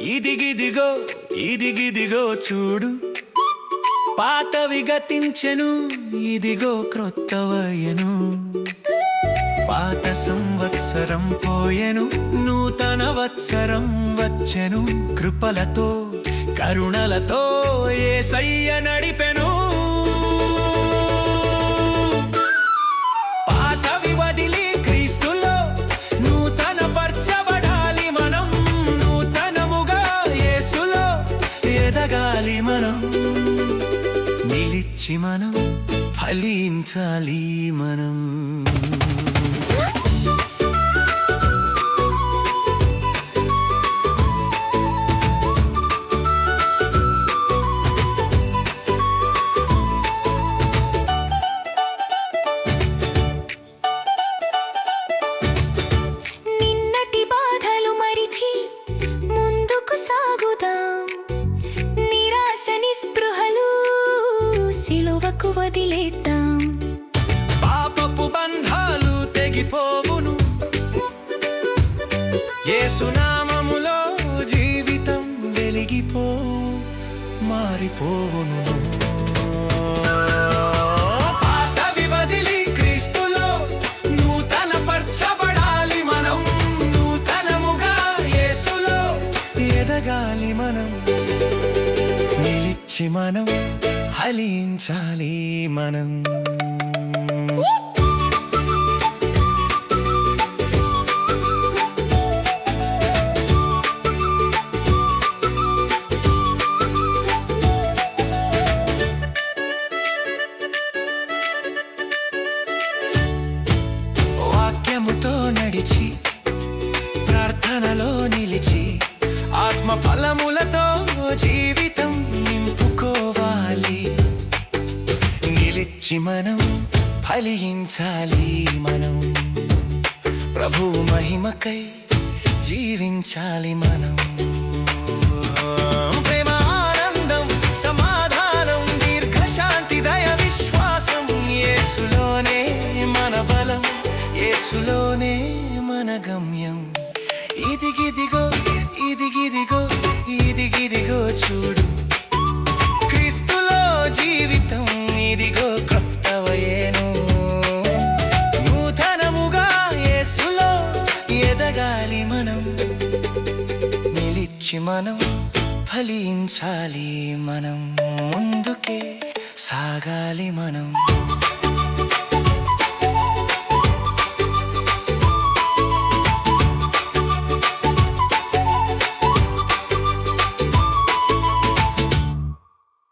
ఇదిగిదిగో ఇదిగిదిగో చూడు. పాతవి గతించెను ఇదిగో క్రొత్తవయను పాత సంవత్సరం పోయెను నూతన వత్సరం వచ్చెను. కృపలతో కరుణలతో ఏసయ్య నడిపెను. మనం నిలిచి మనం ఫలించాలి మనం. సిలువకు వదిలేద్దాం. పాపపు బంధాలు తెగిపోవును. యేసునామములో జీవితం వెలిగిపో మారిపోవును. వదిలి నూతన మనం. నూతనముగా యేసులో మనం. నిలిచి మనం హలించాలి మనం. వాక్యముతో నడిచి ప్రార్థనలో నిలిచి ఆత్మ ఫలములతో జీ నిలిచి మనం ఫలించాలి మనం. ప్రభు మహిమకై జీవించాలి మనం. ప్రేమ ఆనందం సమాధానం దీర్ఘశాంతి దయ విశ్వాసం యేసులోనే మన బలం యేసులోనే మన గమ్యం. నుంచి మనం ఫలించాలి మనం ముందుకే సాగాలి మనం.